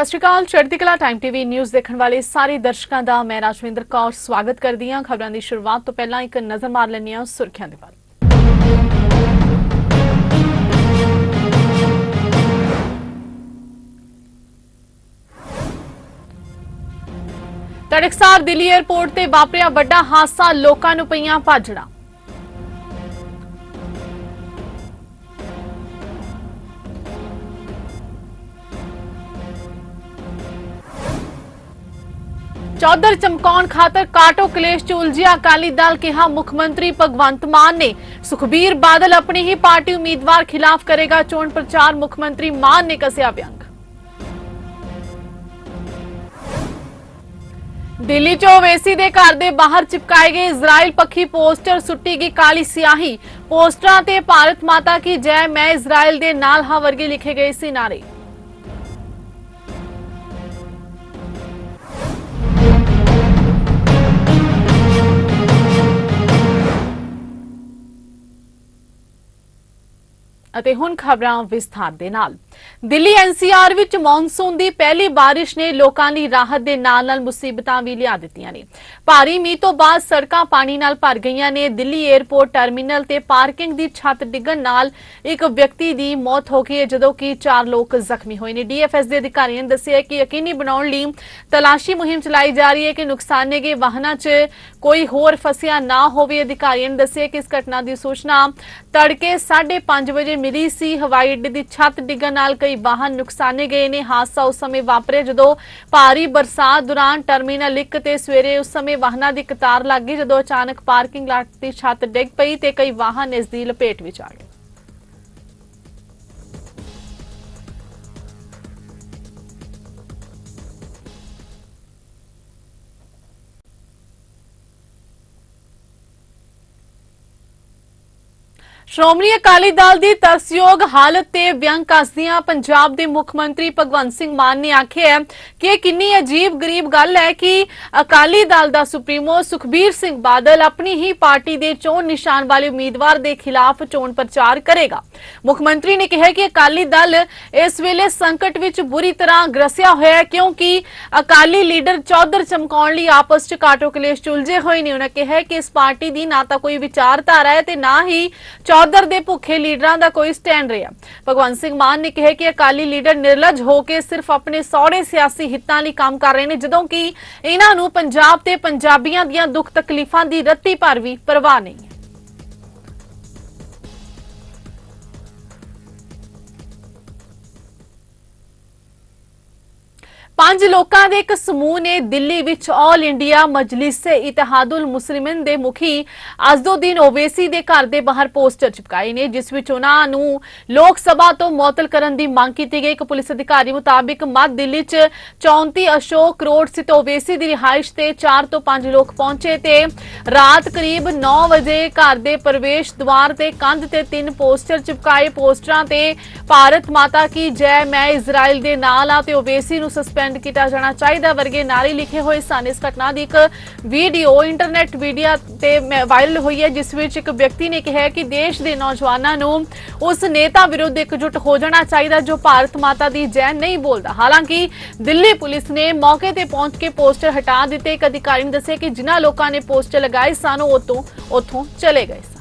ਸਤਿ ਸ਼੍ਰੀ ਅਕਾਲ, ਚੜ੍ਹਦੀ ਕਲਾ ਟਾਈਮ ਟੀਵੀ ਨਿਊਜ਼ ਦੇਖਣ ਵਾਲੇ ਸਾਰੇ ਦਰਸ਼ਕਾਂ ਦਾ ਮੈਂ ਰਾਜਵਿੰਦਰ ਕੌਰ ਸਵਾਗਤ ਕਰਦੀ ਹਾਂ। ਖਬਰਾਂ ਦੀ ਸ਼ੁਰੂਆਤ ਤੋਂ ਪਹਿਲਾਂ ਇੱਕ ਨਜ਼ਰ ਮਾਰ ਲੈਂਦੇ ਹਾਂ ਸੁਰਖੀਆਂ ਦੇ ਵੱਲ। ਤੜਕਸਾਰ ਦਿੱਲੀ 에ਅਰਪੋਰਟ ਤੇ ਵਾਪਰਿਆ ਵੱਡਾ ਹਾਦਸਾ, ਲੋਕਾਂ ਨੂੰ ਪਈਆਂ ਭਾਜੜਾਂ। ਚੌਧਰ ਚਮਕੌਣ ਖਾਤਰ ਕਾਟੋ ਕਲੇਸ਼ ਚ ਉਲਝਿਆ। ਅਕਾਲੀ ਦਲ ਕਿਹਾ ਮੁੱਖ ਮੰਤਰੀ ਭਗਵੰਤ ਮਾਨ ਨੇ ਸੁਖਬੀਰ ਬਾਦਲ ਆਪਣੀ ਹੀ ਪਾਰਟੀ ਉਮੀਦਵਾਰ ਖਿਲਾਫ ਕਰੇਗਾ ਚੋਣ ਪ੍ਰਚਾਰ। ਮੁੱਖ ਮੰਤਰੀ ਮਾਨ ਨੇ ਕਸਿਆ ਬਿਆਨ ਦਿੱਲੀ ਚ ਓਵੈਸੀ ਦੇ ਘਰ ਦੇ ਬਾਹਰ ਚਿਪਕਾਏ ਗਏ ਇਜ਼ਰਾਈਲ ਪੱਖੀ ਪੋਸਟਰ, ਸੁੱਟੀ ਗਈ ਕਾਲੀ ਸਿਆਹੀ। ਪੋਸਟਰਾਂ ਤੇ ਭਾਰਤ ਮਾਤਾ ਕੀ ਜੈ, ਮੈਂ ਇਜ਼ਰਾਈਲ ਦੇ ਨਾਲ ਹਾਂ ਵਰਗੇ ਲਿਖੇ ਗਏ ਸੀ ਨਾਰੇ। ਅਤੇ ਹੁਣ ਖਬਰਾਂ ਵਿਸਥਾਰ ਦੇ ਨਾਲ। ਦਿੱਲੀ ਐਨਸੀਆਰ ਵਿੱਚ ਮੌਨਸੂਨ ਦੀ ਪਹਿਲੀ ਬਾਰਿਸ਼ ਨੇ ਲੋਕਾਂ ਲਈ ਰਾਹਤ ਦੇ ਨਾਲ-ਨਾਲ ਮੁਸੀਬਤਾਂ ਵੀ ਲਿਆ ਦਿੱਤੀਆਂ ਨੇ। ਭਾਰੀ ਮੀਂਹ ਤੋਂ ਬਾਅਦ ਸੜਕਾਂ ਪਾਣੀ ਨਾਲ ਭਰ ਗਈਆਂ ਨੇ। ਦਿੱਲੀ 에ਅਰਪੋਰਟ ਟਰਮੀਨਲ ਤੇ ਪਾਰਕਿੰਗ ਦੀ ਛੱਤ ਡਿੱਗਣ ਨਾਲ ਇੱਕ ਵਿਅਕਤੀ ਦੀ ਮੌਤ ਹੋ ਗਈ ਹੈ, ਜਦੋਂ ਕਿ ਚਾਰ ਲੋਕ ਜ਼ਖਮੀ ਹੋਏ ਨੇ। ਡੀਐਫਐਸ ਦੇ ਅਧਿਕਾਰੀਆਂ ਨੇ ਦੱਸਿਆ ਕਿ ਯਕੀਨੀ ਬਣਾਉਣ ਲਈ ਤਲਾਸ਼ੀ ਮੁਹਿੰਮ ਚਲਾਈ ਜਾ ਰਹੀ ਹੈ ਕਿ ਨੁਕਸਾਨੇ ਗਏ ਵਾਹਨਾਂ 'ਚ ਕੋਈ ਹੋਰ ਫਸਿਆ ਨਾ ਹੋਵੇ। ਅਧਿਕਾਰੀਆਂ ਨੇ ਦੱਸਿਆ ਕਿ ਇਸ ਘਟਨਾ ਦੀ ਸੂਚਨਾ ਤੜਕੇ 5:30 ਵਜੇ ਮਿਲੀ ਸੀ। ਹਵਾਈ ਅੱਡੇ ਦੀ ਛੱਤ ਡਿੱਗਣ ਨਾਲ ਕਈ ਵਾਹਨ ਨੁਕਸਾਨੇ ਗਏ ਨੇ। ਹਾਦਸਾ ਉਸ ਸਮੇਂ ਵਾਪਰਿਆ ਜਦੋਂ ਭਾਰੀ ਬਰਸਾਤ ਦੌਰਾਨ ਟਰਮੀਨਲ 1 ਤੇ ਸਵੇਰੇ ਉਸ ਸਮੇਂ ਵਾਹਨਾਂ ਦੀ ਕਤਾਰ ਲੱਗ ਗਈ ਜਦੋਂ ਅਚਾਨਕ ਪਾਰਕਿੰਗ ਲਾਟ ਦੀ ਛੱਤ ਡਿੱਗ ਪਈ ਤੇ ਕਈ ਵਾਹਨ ਇਸ ਦੀ ਲਪੇਟ ਵਿੱਚ ਆ ਗਏ। ਸ਼੍ਰੋਮਣੀ ਅਕਾਲੀ ਦਲ ਦੀ ਤਰਸਯੋਗ ਹਾਲਤ ਤੇ ਵਿਅੰਗ ਕੱਸਦਿਆਂ ਪੰਜਾਬ ਦੇ ਮੁੱਖ ਮੰਤਰੀ ਭਗਵੰਤ ਸਿੰਘ ਮਾਨ ਨੇ ਆਖਿਆ ਕਿ ਇਹ ਕਿੰਨੀ ਅਜੀਬ ਗਰੀਬ ਗੱਲ ਹੈ ਕਿ ਅਕਾਲੀ ਦਲ ਦਾ ਸੁਪਰੀਮੋ ਸੁਖਬੀਰ ਸਿੰਘ ਬਾਦਲ ਆਪਣੀ ਹੀ ਪਾਰਟੀ ਦੇ ਚੋਣ ਨਿਸ਼ਾਨ ਵਾਲੇ ਉਮੀਦਵਾਰ ਦੇ ਖਿਲਾਫ ਚੋਣ ਪ੍ਰਚਾਰ ਕਰੇਗਾ। ਮੁੱਖ ਮੰਤਰੀ ਨੇ ਕਿਹਾ ਕਿ ਅਕਾਲੀ ਦਲ ਇਸ ਵੇਲੇ ਸੰਕਟ ਵਿੱਚ ਬੁਰੀ ਤਰ੍ਹਾਂ ਗ੍ਰਸਿਆ ਹੋਇਆ ਹੈ ਕਿਉਂਕਿ ਅਕਾਲੀ ਲੀਡਰ ਚੌਧਰ ਚਮਕਾਉਣ ਲਈ ਆਪਸ ਚ ਕਾਟੋ ਕਲੇਸ਼ ਚ ਉਲਝੇ ਹੋਏ ਨੇ। ਉਹਨਾਂ ਕਿਹਾ ਕਿ ਇਸ ਪਾਰਟੀ ਦੀ ਨਾ ਤਾਂ ਕੋਈ ਵਿਚਾਰਧਾਰਾ ਹੈ ਤੇ ਨਾ ਹੀ ਚੌਧਰ ਦੇ ਭੁੱਖੇ ਲੀਡਰਾਂ ਦਾ ਕੋਈ ਸਟੈਂਡ ਰਿਹਾ। ਭਗਵੰਤ ਸਿੰਘ ਮਾਨ ਨੇ ਕਿਹਾ ਕਿ ਅਕਾਲੀ ਲੀਡਰ ਨਿਰਲਜ ਹੋ ਕੇ ਸਿਰਫ ਆਪਣੇ ਸੌੜੇ ਸਿਆਸੀ ਹਿੱਤਾਂ ਲਈ ਕੰਮ ਕਰ ਰਹੇ ਨੇ, ਜਦੋਂ ਕਿ ਇਹਨਾਂ ਨੂੰ ਪੰਜਾਬ ਤੇ ਪੰਜਾਬੀਆਂ ਦੀਆਂ ਦੁੱਖ ਤਕਲੀਫਾਂ ਦੀ ਰੱਤੀ ਭਰ ਵੀ ਪਰਵਾਹ ਨਹੀਂ ਪੰਜ ਲੋਕਾਂ ਦੇ ਇੱਕ ਸਮੂਹ ਨੇ ਦਿੱਲੀ ਵਿੱਚ ਆਲ ਇੰਡੀਆ ਮਜਲਿਸ-ਏ ਇਤਿਹਾਦੁਲ ਮੁਸਲਿਮੀਨ ਦੇ ਮੁਖੀ ਅਜ਼ਦੁਦੀਨ ਓਵੈਸੀ ਦੇ ਘਰ ਦੇ ਬਾਹਰ ਪੋਸਟਰ ਚਿਪਕਾਏ ਨੇ, ਜਿਸ ਵਿੱਚ ਉਹਨਾਂ ਨੂੰ ਲੋਕ ਸਭਾ ਤੋਂ ਮੁਅਤਲ ਕਰਨ ਦੀ ਮੰਗ ਕੀਤੀ ਗਈ। ਇੱਕ ਪੁਲਿਸ ਅਧਿਕਾਰੀ ਮੁਤਾਬਿਕ ਮੱਧ ਦਿੱਲੀ 'ਚ 34 ਅਸ਼ੋਕ ਰੋਡ ਸਥਿਤ ਓਵੇਸੀ ਦੀ ਰਿਹਾਇਸ਼ ਤੇ 4 ਤੋਂ 5 ਲੋਕ ਪਹੁੰਚੇ ਤੇ ਰਾਤ ਕਰੀਬ 9 ਵਜੇ ਘਰ ਦੇ ਪ੍ਰਵੇਸ਼ ਦੁਆਰ ਤੇ ਕੰਧ ਤੇ ਤਿੰਨ ਪੋਸਟਰ ਚਿਪਕਾਏ। ਪੋਸਟਰਾਂ ਤੇ ਭਾਰਤ ਮਾਤਾ ਕੀ ਜੈ, ਮੈਂ ਇਜ਼ਰਾਈਲ ਦੇ ਨਾਲ ਆ ਤੇ ਓਵੇਸੀ ਨੂੰ ਸਸਪੈਂਡ ਕੀਤਾ ਜਾਣਾ ਚਾਹੀਦਾ ਵਰਗੇ ਨਾਰੇ ਲਿਖੇ ਹੋਏ ਸਨ। ਇਸ ਘਟਨਾ ਦੀ ਇੱਕ ਵੀਡੀਓ ਇੰਟਰਨੈਟ ਮੀਡੀਆ ਤੇ ਵਾਇਰਲ ਹੋਈ ਹੈ, ਜਿਸ ਵਿੱਚ ਇੱਕ ਵਿਅਕਤੀ ਨੇ ਕਿਹਾ ਕਿ ਦੇਸ਼ ਦੇ ਨੌਜਵਾਨਾਂ ਨੂੰ ਉਸ ਨੇਤਾ ਵਿਰੁੱਧ ਇਕਜੁੱਟ ਹੋ ਜਾਣਾ ਚਾਹੀਦਾ, ਜੋ ਭਾਰਤ ਮਾਤਾ ਦੀ ਜੈ ਨਹੀਂ ਬੋਲਦਾ। ਹਾਲਾਂਕਿ, ਦਿੱਲੀ ਪੁਲਿਸ ਨੇ ਮੌਕੇ ਤੇ ਪਹੁੰਚ ਕੇ ਪੋਸਟਰ ਹਟਾ ਦਿੱਤੇ। ਇੱਕ ਅਧਿਕਾਰੀ ਨੇ ਦੱਸਿਆ ਕਿ ਜਿਨ੍ਹਾਂ ਲੋਕਾਂ ਨੇ ਪੋਸਟਰ ਲਗਾਏ ਸਨ, ਉਹ ਤੋਂ ਉੱਥੋਂ ਚਲੇ ਗਏ ਸਨ।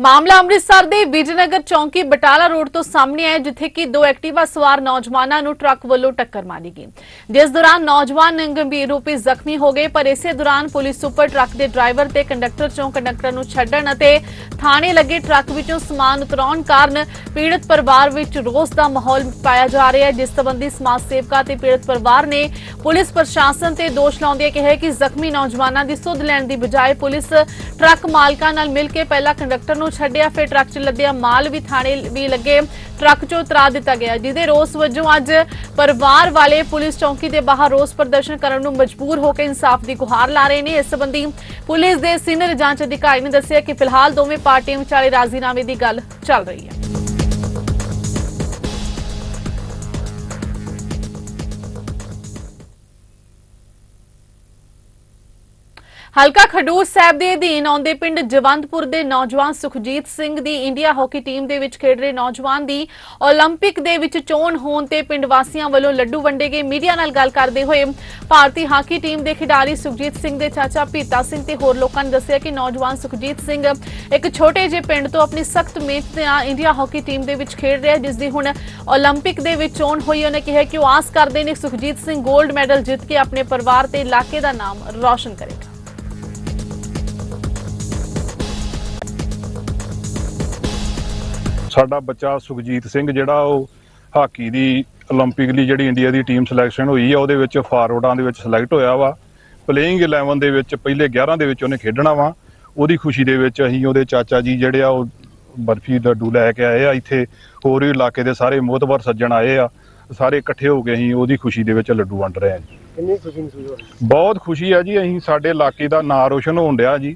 ਮਾਮਲਾ ਅੰਮ੍ਰਿਤਸਰ ਦੇ ਵਿਜਨਗਰ ਚੌਂਕੀ ਬਟਾਲਾ ਰੋਡ ਤੋਂ ਸਾਹਮਣੇ ਆਇਆ ਜਿੱਥੇ ਕਿ ਦੋ ਐਕਟਿਵਾ ਸਵਾਰ ਨੌਜਵਾਨਾਂ ਨੂੰ ਟਰੱਕ ਵੱਲੋਂ ਟੱਕਰ ਮਾਰੀ ਗਈ। ਜਿਸ ਦੌਰਾਨ ਨੌਜਵਾਨ ਗੰਭੀਰ ਰੂਪ ਵਿੱਚ ਜ਼ਖਮੀ ਹੋ ਗਏ, ਪਰ ਇਸੇ ਦੌਰਾਨ ਪੁਲਿਸ ਸੁਪਰ ਟਰੱਕ ਦੇ ਡਰਾਈਵਰ ਤੇ ਕੰਡਕਟਰ ਚੋਂ ਕੰਡਕਟਰ ਨੂੰ ਛੱਡਣ ਅਤੇ ਥਾਣੇ ਲੱਗੇ ਟਰੱਕ ਵਿੱਚੋਂ ਸਮਾਨ ਉਤਰਾਉਣ ਕਾਰਨ ਪੀੜਤ ਪਰਿਵਾਰ ਵਿੱਚ ਰੋਸ ਦਾ ਮਾਹੌਲ ਪਾਇਆ ਜਾ ਰਿਹਾ ਹੈ। ਜਿਸ ਸੰਬੰਧੀ ਸਮਾਜ ਸੇਵਕਾ ਤੇ ਪੀੜਤ ਪਰਿਵਾਰ ਨੇ ਪੁਲਿਸ ਪ੍ਰਸ਼ਾਸਨ ਤੇ ਦੋਸ਼ ਲਾਉਂਦੇ ਕਿਹਾ ਕਿ ਜ਼ਖਮੀ ਨੌਜਵਾਨਾਂ ਦੀ ਸੁਧ ਲੈਣ ਦੀ ਬਜਾਏ ਪੁਲਿਸ ਟਰੱਕ ਮਾਲਕਾਂ ਨਾਲ ਮਿਲ ਕੇ ਪਹਿਲਾਂ ਕੰਡਕਟਰ ਨੂੰ ਛੱਡਿਆ, ਫਿਰ ਟਰੱਕ 'ਚ ਲੱਦਿਆ, ਮਾਲ ਵੀ ਥਾਣੇ ਵੀ ਲੱਗੇ, ਟਰੱਕ 'ਚੋਂ ਉਤਰਾ ਦਿੱਤਾ ਗਿਆ, ਜਿਹਦੇ ਰੋਸ ਵਜੋਂ ਅੱਜ ਪਰਿਵਾਰ ਵਾਲੇ ਪੁਲਿਸ ਚੌਂਕੀ ਦੇ ਬਾਹਰ ਰੋਸ ਪ੍ਰਦਰਸ਼ਨ ਕਰਨ ਨੂੰ ਮਜਬੂਰ ਹੋ ਕੇ ਇਨਸਾਫ ਦੀ ਗੁਹਾਰ ਲਾ ਰਹੇ ਨੇ। ਇਸ ਸੰਬੰਧੀ ਪੁਲਿਸ ਦੇ ਸੀਨੀਅਰ ਜਾਂਚ ਅਧਿਕਾਰੀ ਨੇ ਦੱਸਿਆ ਕਿ ਫਿਲਹਾਲ ਦੋਵੇਂ ਪਾਰਟੀਆਂ ਵਿਚਾਲੇ ਰਾਜ਼ੀਨਾਮੇ ਦੀ ਗੱਲ ਚੱਲ ਰਹੀ ਹੈ। ਹਲਕਾ ਖਡੂਰ ਸਾਹਿਬ ਦੇ ਅਧੀਨ ਆਉਂਦੇ ਪਿੰਡ ਜਵੰਦਪੁਰ ਦੇ ਨੌਜਵਾਨ ਸੁਖਜੀਤ ਸਿੰਘ ਦੀ ਇੰਡੀਆ ਹਾਕੀ ਟੀਮ ਦੇ ਵਿੱਚ ਖੇਡ ਰਹੇ ਨੌਜਵਾਨ ਦੀ 올림픽 ਦੇ ਵਿੱਚ ਚੋਣ ਹੋਣ ਤੇ ਪਿੰਡ ਵਾਸੀਆਂ ਵੱਲੋਂ ਲੱਡੂ ਵੰਡੇ ਗਏ। ਮੀਡੀਆ ਨਾਲ ਗੱਲ ਕਰਦੇ ਹੋਏ ਭਾਰਤੀ ਹਾਕੀ ਟੀਮ ਦੇ ਖਿਡਾਰੀ ਸੁਖਜੀਤ ਸਿੰਘ ਦੇ ਚਾਚਾ ਭੀਤਾ ਸਿੰਘ ਤੇ ਹੋਰ ਲੋਕਾਂ ਨੇ ਦੱਸਿਆ ਕਿ ਨੌਜਵਾਨ ਸੁਖਜੀਤ ਸਿੰਘ ਇੱਕ ਛੋਟੇ ਜਿਹੇ ਪਿੰਡ ਤੋਂ ਆਪਣੀ ਸਖਤ ਮਿਹਨਤ ਨਾਲ ਇੰਡੀਆ ਹਾਕੀ ਟੀਮ ਦੇ ਵਿੱਚ ਖੇਡ ਰਿਹਾ, ਜਿਸ ਦੀ ਹੁਣ 올림픽 ਦੇ ਵਿੱਚ ਚੋਣ ਹੋਈ। ਉਹਨੇ ਕਿਹਾ ਕਿ ਉਹ ਆਸ ਕਰਦੇ ਨੇ ਸੁਖਜੀਤ ਸਿੰਘ 골ਡ ਮੈਡਲ ਜਿੱਤ ਕੇ ਆਪਣੇ ਪਰਿਵਾਰ ਤੇ ਇਲਾਕੇ ਦਾ ਨਾਮ ਰੌਸ਼ਨ ਕਰੇ ਸਾਡਾ ਬੱਚਾ ਸੁਖਜੀਤ ਸਿੰਘ ਜਿਹੜਾ ਉਹ ਹਾਕੀ ਦੀ 올림픽 ਲਈ ਜਿਹੜੀ ਇੰਡੀਆ ਦੀ ਟੀਮ ਸਿਲੈਕਸ਼ਨ ਹੋਈ ਆ ਉਹਦੇ ਵਿੱਚ ਫਾਰਵਰਡਾਂ ਦੇ ਵਿੱਚ ਸਿਲੈਕਟ ਹੋਇਆ ਵਾ ਪਲੇਇੰਗ 11 ਦੇ ਵਿੱਚ ਪਹਿਲੇ 11 ਦੇ ਵਿੱਚ ਉਹਨੇ ਖੇਡਣਾ ਵਾ ਉਹਦੀ ਖੁਸ਼ੀ ਦੇ ਵਿੱਚ ਅਸੀਂ ਉਹਦੇ ਚਾਚਾ ਜੀ ਜਿਹੜੇ ਆ ਉਹ ਬਰਫੀ ਲੱਡੂ ਲੈ ਕੇ ਆਏ ਆ ਇੱਥੇ ਹੋਰ ਵੀ ਇਲਾਕੇ ਦੇ ਸਾਰੇ ਮੋਹਤਬਰ ਸੱਜਣ ਆਏ ਆ ਸਾਰੇ ਇਕੱਠੇ ਹੋ ਕੇ ਅਸੀਂ ਉਹਦੀ ਖੁਸ਼ੀ ਦੇ ਵਿੱਚ ਲੱਡੂ ਵੰਡ ਰਹੇ ਹਾਂ ਜੀ ਕਿੰਨੀ ਖੁਸ਼ੀ ਮਹਿਸੂਸ ਹੋ ਰਹੀ ਹੈ ਬਹੁਤ ਖੁਸ਼ੀ ਹੈ ਜੀ ਅਸੀਂ ਸਾਡੇ ਇਲਾਕੇ ਦਾ ਨਾਂ ਰੋਸ਼ਨ ਹੋਣ ਡਿਆ ਜੀ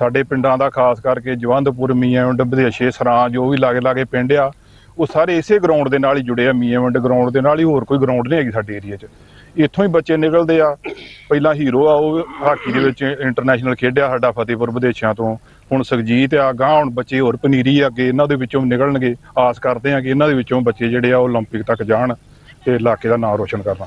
ਸਾਡੇ ਪਿੰਡਾਂ ਦਾ ਖਾਸ ਕਰਕੇ ਜਵੰਦਪੁਰ ਮੀਆਂਵਿੰਡ ਬਧੇਸ਼ੇ ਸਰਾਂ ਜੋ ਵੀ ਲਾਗੇ ਲਾਗੇ ਪਿੰਡ ਆ ਉਹ ਸਾਰੇ ਇਸੇ ਗਰਾਊਂਡ ਦੇ ਨਾਲ ਹੀ ਜੁੜੇ ਆ ਮੀਆਂਵਿੰਡ ਗਰਾਊਂਡ ਦੇ ਨਾਲ ਹੀ ਹੋਰ ਕੋਈ ਗਰਾਊਂਡ ਨਹੀਂ ਹੈਗੀ ਸਾਡੇ ਏਰੀਆ 'ਚ ਇੱਥੋਂ ਹੀ ਬੱਚੇ ਨਿਕਲਦੇ ਆ ਪਹਿਲਾਂ ਹੀਰੋ ਆ ਉਹ ਹਾਕੀ ਦੇ ਵਿੱਚ ਇੰਟਰਨੈਸ਼ਨਲ ਖੇਡਿਆ ਸਾਡਾ ਫਤਿਹਪੁਰ ਵਿਦੇਸ਼ਾਂ ਤੋਂ ਹੁਣ ਸੁਖਜੀਤ ਆ ਗਾਂ ਹੁਣ ਬੱਚੇ ਹੋਰ ਪਨੀਰੀ ਆ ਅੱਗੇ ਇਹਨਾਂ ਦੇ ਵਿੱਚੋਂ ਨਿਕਲਣਗੇ ਆਸ ਕਰਦੇ ਆ ਕਿ ਇਹਨਾਂ ਦੇ ਵਿੱਚੋਂ ਬੱਚੇ ਜਿਹੜੇ ਆ ਉਹ 올림픽 ਤੱਕ ਜਾਣ ਤੇ ਇਲਾਕੇ ਦਾ ਨਾਮ ਰੋਸ਼ਨ ਕਰਨ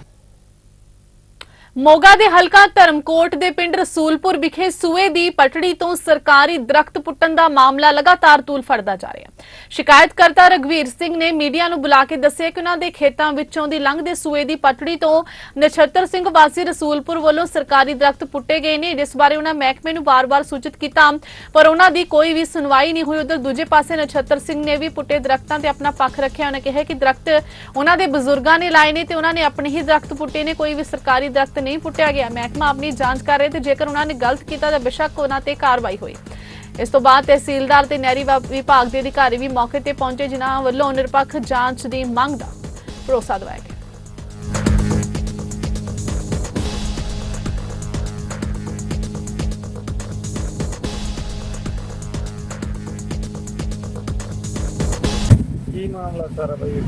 ਮੋਗਾ ਦੇ ਹਲਕਾ ਧਰਮਕੋਟ ਦੇ ਪਿੰਡ ਰਸੂਲਪੁਰ ਵਿਖੇ ਸੂਏ ਦੀ ਪਟੜੀ ਤੋਂ ਸਰਕਾਰੀ ਦਰਖਤ ਪੁੱਟਣ ਦਾ ਮਾਮਲਾ ਲਗਾਤਾਰ ਤੂਲ ਫੜਦਾ ਜਾ ਰਿਹਾ ਸ਼ਿਕਾਇਤਕਰਤਾ ਰਗਵੀਰ ਸਿੰਘ ਨੇ ਮੀਡੀਆ ਨੂੰ ਬੁਲਾ ਕੇ ਦੱਸਿਆ ਕਿ ਉਹਨਾਂ ਦੇ ਖੇਤਾਂ ਵਿੱਚੋਂ ਦੀ ਲੰਘਦੇ ਸੂਏ ਦੀ ਪਟੜੀ ਤੋਂ ਨਛੱਤਰ ਸਿੰਘ ਵਾਸੀ ਰਸੂਲਪੁਰ ਵੱਲੋਂ ਸਰਕਾਰੀ ਦਰਖਤ ਪੁੱਟੇ ਗਏ ਨੇ। ਜਿਸ ਬਾਰੇ ਉਹਨਾਂ ਮਹਿਕਮੇ ਨੂੰ ਵਾਰ-ਵਾਰ ਸੂਚਿਤ ਕੀਤਾ, ਪਰ ਉਹਨਾਂ ਦੀ ਕੋਈ ਵੀ ਸੁਣਵਾਈ ਨਹੀਂ ਹੋਈ। ਉਧਰ ਦੂਜੇ ਪਾਸੇ ਨਛੱਤਰ ਸਿੰਘ ਨੇ ਵੀ ਪੁੱਟੇ ਦਰਖਤਾਂ ਤੇ ਆਪਣਾ ਪੱਖ ਰੱਖਿਆ। ਉਹਨੇ ਕਿਹਾ ਕਿ ਦਰਖਤ ਉਹਨਾਂ ਦੇ ਬਜ਼ੁਰਗਾਂ ਨੇ ਲਾਏ ਨੇ ਤੇ ਉਹਨਾਂ ਨੇ ਆਪਣੇ ਹੀ ਦਰਖਤ ਪੁੱਟੇ ਨੇ। ਕੋਈ ਵੀ ਸਰਕਾਰੀ ਦਰਖਤ ਨਹੀਂ ਪੁੱਟਿਆ ਗਿਆ। ਮਹਿਕਮਾ ਆਪਣੀ ਜਾਂਚ ਕਰ ਰਿਹਾ ਤੇ ਜੇਕਰ ਉਹਨਾਂ ਨੇ ਗਲਤ ਕੀਤਾ ਤਾਂ ਬੇਸ਼ੱਕ ਉਹਨਾਂ ਤੇ ਕਾਰਵਾਈ ਹੋਈ। ਇਸ ਤੋਂ ਬਾਅਦ ਤਹਿਸੀਲਦਾਰ ਤੇ ਨਹਿਰੀ ਵਿਭਾਗ ਦੇ ਅਧਿਕਾਰੀ ਵੀ ਮੌਕੇ ਤੇ ਪਹੁੰਚੇ, ਜਿਨ੍ਹਾਂ ਵੱਲੋਂ ਨਿਰਪੱਖ ਜਾਂਚ ਦੀ ਮੰਗ ਦਾ ਭਰੋਸਾ ਦਿਵਾਇਆ ਗਿਆ। ਕੀ ਮਾਮਲਾ ਸਾਰਾ ਬਈ?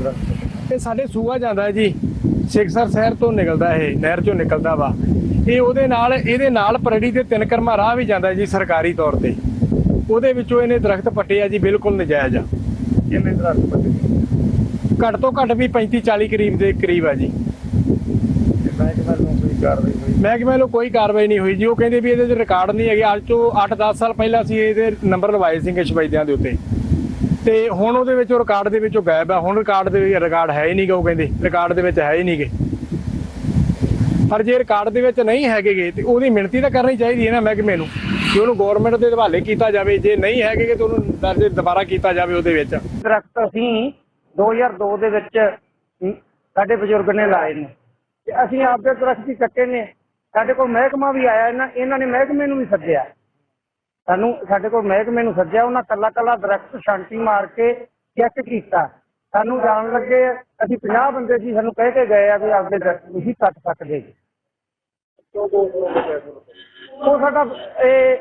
ਇਹ ਸਾਡੇ ਸੂਆ ਜਾਂਦਾ ਜੀ। ਸਿਕਸਰ ਸ਼ਹਿਰ ਤੋਂ ਨਿਕਲਦਾ ਇਹ ਨਹਿਰ ਚੋਂ ਨਿਕਲਦਾ ਵਾ। ਇਹ ਉਹਦੇ ਨਾਲ ਇਹਦੇ ਨਾਲ ਪਰੜੀ ਤੇ ਤਿੰਨ ਕਰਮਾ ਰਾਹ ਵੀ ਜਾਂਦਾ ਜੀ ਸਰਕਾਰੀ ਤੌਰ ਤੇ। ਉਹਦੇ ਵਿੱਚੋਂ ਇਹਨੇ ਦਰਖਤ ਪੱਟੇ ਆ ਜੀ ਬਿਲਕੁਲ ਨਜਾਇਜ਼ ਆ। ਕਿੰਨੇ ਦਰਖਤ ਪੱਟੇ? ਘੱਟ ਤੋਂ ਘੱਟ ਵੀ 35 40 ਕਰੀਬ ਦੇ ਕਰੀਬ ਆ ਜੀ। ਮੈਂ ਕਿ ਮੈਨੂੰ ਕੋਈ ਕਾਰਵਾਈ ਹੋਈ? ਮਹਿਕਮੇ ਵੱਲੋਂ ਕੋਈ ਕਾਰਵਾਈ ਨਹੀਂ ਹੋਈ ਜੀ। ਉਹ ਕਹਿੰਦੇ ਵੀ ਇਹਦੇ ਰਿਕਾਰਡ ਨਹੀਂ ਹੈਗੇ। ਅੱਜ ਤੋਂ 8-10 ਸਾਲ ਪਹਿਲਾਂ ਅਸੀਂ ਇਹਦੇ ਨੰਬਰ ਲਵਾਏ ਸੀਗੇ ਸ਼ਬੈਦਿਆਂ ਦੇ ਉੱਤੇ। ਤੇ ਹੁਣ ਉਹਦੇ ਵਿੱਚ ਉਹ ਰਿਕਾਰਡ ਦੇ ਵਿੱਚੋਂ ਗਾਇਬ ਆ। ਹੁਣ ਰਿਕਾਰਡ ਦੇ ਵਿੱਚ ਰਿਕਾਰਡ ਹੈ ਹੀ ਨਹੀਂਗਾ ਉਹ ਕਹਿੰਦੇ। ਰਿਕਾਰਡ ਦੇ ਵਿੱਚ ਹੈ ਹੀ ਨਹੀਂਗੇ ਪਰ ਜੇ ਰਿਕਾਰਡ ਦੇ ਵਿੱਚ ਨਹੀਂ ਹੈਗੇਗੇ ਤੇ ਉਹਦੀ ਮਿਣਤੀ ਤਾਂ ਕਰਨੀ ਚਾਹੀਦੀ ਹੈ ਨਾ ਮਹਿਕਮੇ ਨੂੰ। ਕਿ ਉਹਨੂੰ ਗਵਰਨਮੈਂਟ ਦੇ ਹਵਾਲੇ ਕੀਤਾ ਜਾਵੇ। ਜੇ ਨਹੀਂ ਹੈਗੇਗੇ ਤੇ ਉਹਨੂੰ ਦਰਜ ਦੁਬਾਰਾ ਕੀਤਾ ਜਾਵੇ ਉਹਦੇ ਵਿੱਚ। ਦਰਖਤ ਅਸੀਂ 2002 ਦੇ ਵਿੱਚ ਸਾਡੇ ਬਜ਼ੁਰਗ ਨੇ ਲਾਏ ਨੇ। ਤੇ ਅਸੀਂ ਆਪਦੇ ਦਰਖਤ ਹੀ ਕੱਟੇ ਨੇ। ਸਾਡੇ ਕੋਲ ਮਹਿਕਮਾ ਵੀ ਆਇਆ ਇਹਨਾਂ ਨੇ ਮਹਿਕਮੇ ਨੂੰ ਵੀ ਸੱਦਿਆ। ਸਾਨੂੰ ਸਾਡੇ ਕੋਲ ਮਹਿਕਮੇ ਨੂੰ ਸੱਦਿਆ ਉਹਨਾਂ ਕੱਲਾ ਕੱਲਾ ਦਰਖਤ ਛਾਂਟੀ ਮਾਰ ਕੇ ਚੈੱਕ ਕੀਤਾ। ਸਾਨੂੰ ਜਾਣ ਲੱਗੇ ਅਸੀਂ 50 ਬੰਦੇ ਸੀ ਸਾਨੂੰ ਕਹਿ ਕੇ ਗਏ ਆ ਵੀ ਆਪਦੇ ਦਰਖਤ ਤੁਸੀਂ ਕੱਟ ਸਕਦੇ ਜੀ। ਉਹ ਸਾਡਾ ਇਹ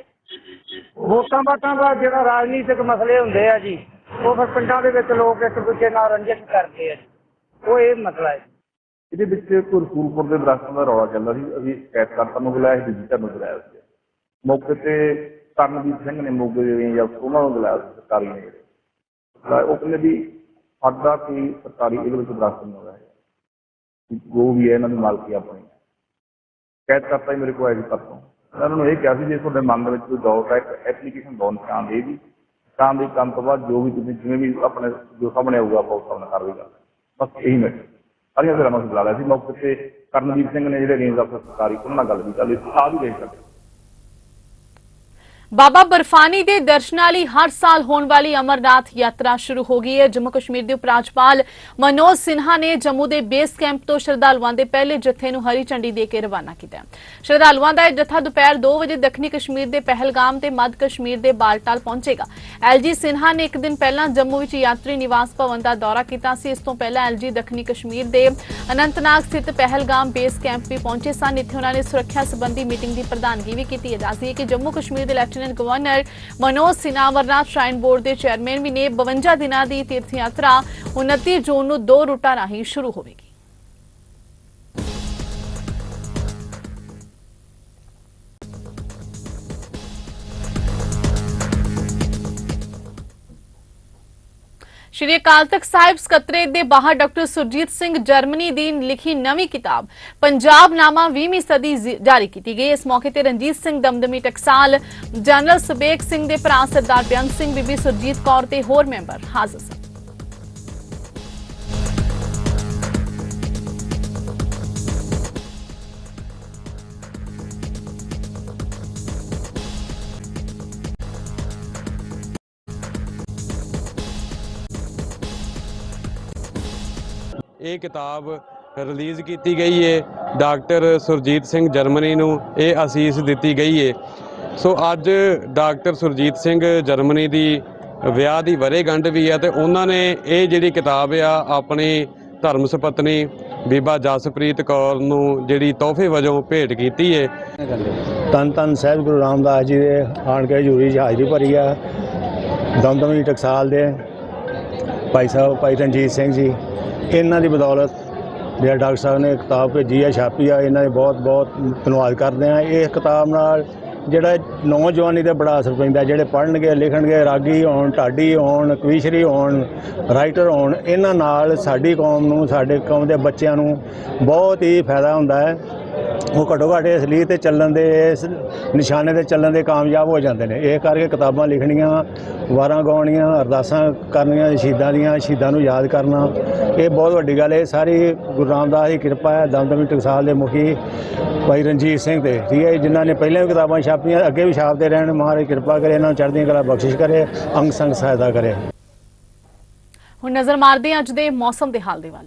ਵੋਟਾਂ ਬਾਟਾਂ ਦਾ ਜਿਹੜਾ ਰਾਜਨੀਤਿਕ ਮਸਲੇ ਹੁੰਦੇ ਆ ਜੀ ਉਹ ਫਿਰ ਪਿੰਡਾਂ ਦੇ ਵਿੱਚ ਲੋਕ ਇੱਕ ਦੂਜੇ ਨਾਲ ਰੰਜਿਸ਼ ਕਰਦੇ ਆ ਜੀ। ਉਹ ਇਹ ਮਸਲਾ ਹੈ। ਇਹਦੇ ਵਿੱਚ ਕੋਈ ਰਸੂਲਪੁਰ ਦੇ ਦਰਖਤਾਂ ਦਾ ਰੌਲਾ ਚੱਲਦਾ ਸੀ ਅਸੀਂ ਸ਼ਿਕਾਇਤਕਰਤਾ ਨੂੰ ਬੁਲਾਇਆ ਸੀ ਦੂਜੀ ਨੂੰ ਬੁਲਾਇਆ ਸੀ। ਮੌਕੇ ਤੇ ਕਰਨਦੀਪ ਸਿੰਘ ਨੇ ਮੋਗੇ ਦੇ ਜਾਂ ਉਹਨਾਂ ਨੂੰ ਬੁਲਾਇਆ ਸੀ ਸਰਕਾਰੀ ਨੇ ਜਿਹੜੇ ਉਹ ਕਹਿੰਦੇ ਵੀ ਸਾਡਾ ਕੋਈ ਸਰਕਾਰੀ ਇਹਦੇ ਵਿੱਚ ਦਰਖਤ ਨਹੀਂ ਹੋਇਆ। ਹੈ ਜੋ ਵੀ ਹੈ ਇਹਨਾਂ ਦੀ ਮਾਲਕੀ ਆਪਣੀ। ਹੈ ਸ਼ਿਕਾਇਤਕਰਤਾ ਹੀ ਮੇਰੇ ਕੋਲ ਆਇਆ ਸੀ ਉਹਨਾਂ ਨੂੰ ਇਹ ਕਿਹਾ ਸੀ, ਜੇ ਤੁਹਾਡੇ ਮਨ ਦੇ ਵਿੱਚ ਕੋਈ ਡਾਊਟ ਹੈ ਐਪਲੀਕੇਸ਼ਨ ਦੋ ਨਿਸ਼ਾਨ ਦੇ ਦੀ ਨਿਸ਼ਾਨ ਦੇ ਕੰਮ ਤੋਂ ਬਾਅਦ ਜੋ ਵੀ ਤੁਸੀਂ ਜਿਵੇਂ ਵੀ ਆਪਣੇ ਜੋ ਸਾਹਮਣੇ ਆਊਗਾ, ਆਪਾਂ ਉਸ ਹਿਸਾਬ ਨਾਲ ਕਾਰਵਾਈ ਕਰਾਂਗੇ। ਬਸ ਇਹੀ ਮੈਟਰ ਸਾਰੀਆਂ ਫਿਰਾਂ ਨੂੰ ਬੁਲਾ ਲਿਆ ਸੀ। ਮੌਕੇ ਤੇ ਕਰਨਦੀਪ ਸਿੰਘ ਨੇ ਜਿਹੜੇ ਰੇਂਜ ਅਫਸਰ ਸਰਕਾਰੀ, ਉਹਨਾਂ ਨਾਲ ਗੱਲ ਵੀ ਕਰ ਲਈ ਆ ਵੀ ਦੇਖ ਸਕਦੇ ਬਾਬਾ ਬਰਫਾਨੀ ਦੇ ਦਰਸ਼ਨਾਂ ਲਈ ਹਰ ਸਾਲ ਹੋਣ ਵਾਲੀ ਅਮਰਨਾਥ ਯਾਤਰਾ ਸ਼ੁਰੂ ਹੋ ਗਈ ਹੈ। ਜੰਮੂ ਕਸ਼ਮੀਰ ਦੇ ਉਪ ਰਾਜਪਾਲ ਮਨੋਜ ਸਿਨਹਾ ਨੇ ਜੰਮੂ ਦੇ ਬੇਸ ਕੈਂਪ ਤੋਂ ਸ਼ਰਧਾਲੂਆਂ ਦੇ ਪਹਿਲੇ ਜਥੇ ਨੂੰ ਹਰੀ ਝੰਡੀ ਦੇ ਕੇ ਰਵਾਨਾ ਕੀਤਾ। ਸ਼ਰਧਾਲੂਆਂ ਦਾ ਇਹ ਜਥਾ ਦੁਪਹਿਰ 2 ਵਜੇ ਦੱਖਣੀ ਕਸ਼ਮੀਰ ਦੇ ਪਹਿਲਗਾਮ ਤੇ ਮੱਧ ਕਸ਼ਮੀਰ ਦੇ ਬਾਲਟਾਲ ਪਹੁੰਚੇਗਾ। ਐਲਜੀ ਸਿਨਹਾ ਨੇ ਇੱਕ ਦਿਨ ਪਹਿਲਾਂ ਜੰਮੂ ਵਿੱਚ ਯਾਤਰੀ ਨਿਵਾਸ ਭਵਨ ਦਾ ਦੌਰਾ ਕੀਤਾ ਸੀ। ਇਸ ਤੋਂ ਪਹਿਲਾਂ ਐਲਜੀ ਦੱਖਣੀ ਕਸ਼ਮੀਰ ਦੇ ਅਨੰਤਨਾਗ ਸਥਿਤ ਪਹਿਲਗਾਮ ਬੇਸ ਕੈਂਪ ਵੀ ਪਹੁੰਚੇ ਸਨ। ਇੱਥੇ ਉਹਨਾਂ ਨੇ ਸੁਰੱਖਿਆ ਸੰਬੰਧੀ ਮੀਟਿੰਗ ਦੀ ਪ੍ਰਧਾਨਗੀ ਵੀ ਕੀਤੀ। ਹੈ ਦੱਸਦੀ ਹੈ ਕਿ ਜੰਮੂ ਕਸ਼ਮੀਰ ਦੇ lieutenant governor Manoj Sinha Amarnath shrine board ਦੇ ਚੇਅਰਮੈਨ ਵੀ ਨੇ। 52 ਦਿਨਾਂ ਦੀ ਤੀਰਥ ਯਾਤਰਾ 29 ਜੂਨ ਨੂੰ ਦੋ ਰੂਟਾਂ ਰਾਹੀਂ ਸ਼ੁਰੂ ਹੋਵੇਗੀ। ਸ਼੍ਰੀ ਅਕਾਲ ਤਖਤ ਸਾਹਿਬ ਸਕੱਤਰੇਤ ਦੇ ਬਾਹਰ ਡਾਕਟਰ ਸੁਰਜੀਤ ਸਿੰਘ ਜਰਮਨੀ ਦੀ ਲਿਖੀ ਨਵੀਂ ਕਿਤਾਬ ਪੰਜਾਬ ਨਾਮਾ 20ਵੀਂ ਸਦੀ ਜਾਰੀ ਕੀਤੀ ਗਈ। ਇਸ ਮੌਕੇ ਤੇ ਰਣਜੀਤ ਸਿੰਘ ਦਮਦਮੀ ਟਕਸਾਲ, ਜਨਰਲ ਸੁਬੇਕ ਸਿੰਘ ਦੇ ਭਰਾ ਸਰਦਾਰ ਬੇਅੰਤ ਸਿੰਘ ਬੀਬੀ ਸੁਰਜੀਤ ਕੌਰ ਤੇ ਹੋਰ ਮੈਂਬਰ ਹਾਜ਼ਰ ਸਨ। ਇਹ ਕਿਤਾਬ ਰਿਲੀਜ਼ ਕੀਤੀ ਗਈ ਹੈ ਡਾਕਟਰ ਸੁਰਜੀਤ ਸਿੰਘ ਜਰਮਨੀ ਨੂੰ ਇਹ ਅਸੀਸ ਦਿੱਤੀ ਗਈ ਹੈ ਸੋ ਅੱਜ ਡਾਕਟਰ ਸੁਰਜੀਤ ਸਿੰਘ ਜਰਮਨੀ ਦੀ ਵਿਆਹ ਦੀ ਵਰੇਗੰਢ ਵੀ ਆ ਤੇ ਉਹਨਾਂ ਨੇ ਇਹ ਜਿਹੜੀ ਕਿਤਾਬ ਆ, ਆਪਣੀ ਧਰਮ ਸੁਪਤਨੀ ਬੀਬਾ ਜਸਪ੍ਰੀਤ ਕੌਰ ਨੂੰ ਜਿਹੜੀ ਤੋਹਫੇ ਵਜੋਂ ਭੇਟ ਕੀਤੀ ਹੈ ਤਨ ਤਨ ਸਾਹਿਬ ਗੁਰੂ ਰਾਮਦਾਸ ਜੀ ਦੇ ਆਣ ਕੇ ਹਜ਼ੂਰੀ 'ਚ ਹਾਜ਼ਰੀ ਭਰੀ ਆ। ਦਮਦਮੀ ਟਕਸਾਲ ਦੇ ਭਾਈ ਸਾਹਿਬ ਭਾਈ ਰਣਜੀਤ ਸਿੰਘ ਜੀ। ਇਹਨਾਂ ਦੀ ਬਦੌਲਤ ਜਿਹੜਾ ਡਾਕਟਰ ਸਾਹਿਬ ਨੇ ਕਿਤਾਬ ਭੇਜੀ ਹੈ ਛਾਪੀ ਆ, ਇਹਨਾਂ ਦੇ ਬਹੁਤ ਬਹੁਤ ਧੰਨਵਾਦ ਕਰਦੇ ਆ। ਇਹ ਕਿਤਾਬ ਨਾਲ ਜਿਹੜਾ ਨੌਜਵਾਨੀ ਤੇ ਬੜਾ ਅਸਰ ਪੈਂਦਾ, ਜਿਹੜੇ ਪੜ੍ਹਨਗੇ, ਲਿਖਣਗੇ, ਰਾਗੀ ਹੋਣ, ਢਾਡੀ ਹੋਣ, ਕਵੀਸ਼ਰੀ ਹੋਣ, ਰਾਈਟਰ ਹੋਣ, ਇਹਨਾਂ ਨਾਲ ਸਾਡੀ ਕੌਮ ਨੂੰ, ਸਾਡੇ ਕੌਮ ਦੇ ਬੱਚਿਆਂ ਨੂੰ ਬਹੁਤ ਹੀ ਫਾਇਦਾ ਹੁੰਦਾ ਹੈ। ਉਹ ਘੱਟੋ ਘੱਟ ਇਸ ਲਈ ਤੇ ਚੱਲਣ ਦੇ, ਇਸ ਨਿਸ਼ਾਨੇ ਤੇ ਚੱਲਣ ਦੇ ਕਾਮਯਾਬ ਹੋ ਜਾਂਦੇ ਨੇ। ਇਹ ਕਰਕੇ ਕਿਤਾਬਾਂ ਲਿਖਣੀਆਂ, ਵਾਰਾਂ ਗਾਉਣੀਆਂ, ਅਰਦਾਸਾਂ ਕਰਨੀਆਂ, ਸ਼ਹੀਦਾਂ ਦੀਆਂ, ਸ਼ਹੀਦਾਂ ਨੂੰ ਯਾਦ ਕਰਨਾ, ਇਹ ਬਹੁਤ ਵੱਡੀ ਗੱਲ ਹੈ। ਸਾਰੀ ਗੁਰੂ ਰਾਮਦਾਸ ਦੀ ਕਿਰਪਾ ਹੈ, ਦਮਦਮੀ ਟਕਸਾਲ ਦੇ ਮੁਖੀ ਭਾਈ ਰਣਜੀਤ ਸਿੰਘ ਤੇ। ਠੀਕ ਹੈ ਜਿਨ੍ਹਾਂ ਨੇ ਪਹਿਲਾਂ ਵੀ ਕਿਤਾਬਾਂ ਛਾਪੀਆਂ, ਅੱਗੇ ਵੀ ਛਾਪਦੇ ਰਹਿਣ। ਮਹਾਰਾਜ ਕਿਰਪਾ ਕਰੇ, ਇਹਨਾਂ ਨੂੰ ਚੜ੍ਹਦੀਆਂ ਕਲਾ ਬਖਸ਼ਿਸ਼ ਕਰੇ, ਅੰਗ ਸੰਗ ਸਹਾਇਤਾ ਕਰੇ। ਹੁਣ ਨਜ਼ਰ ਮਾਰਦੇ ਹਾਂ ਅੱਜ ਦੇ ਮੌਸਮ ਦੇ ਹਾਲ ਦੇ ਵੱਲ।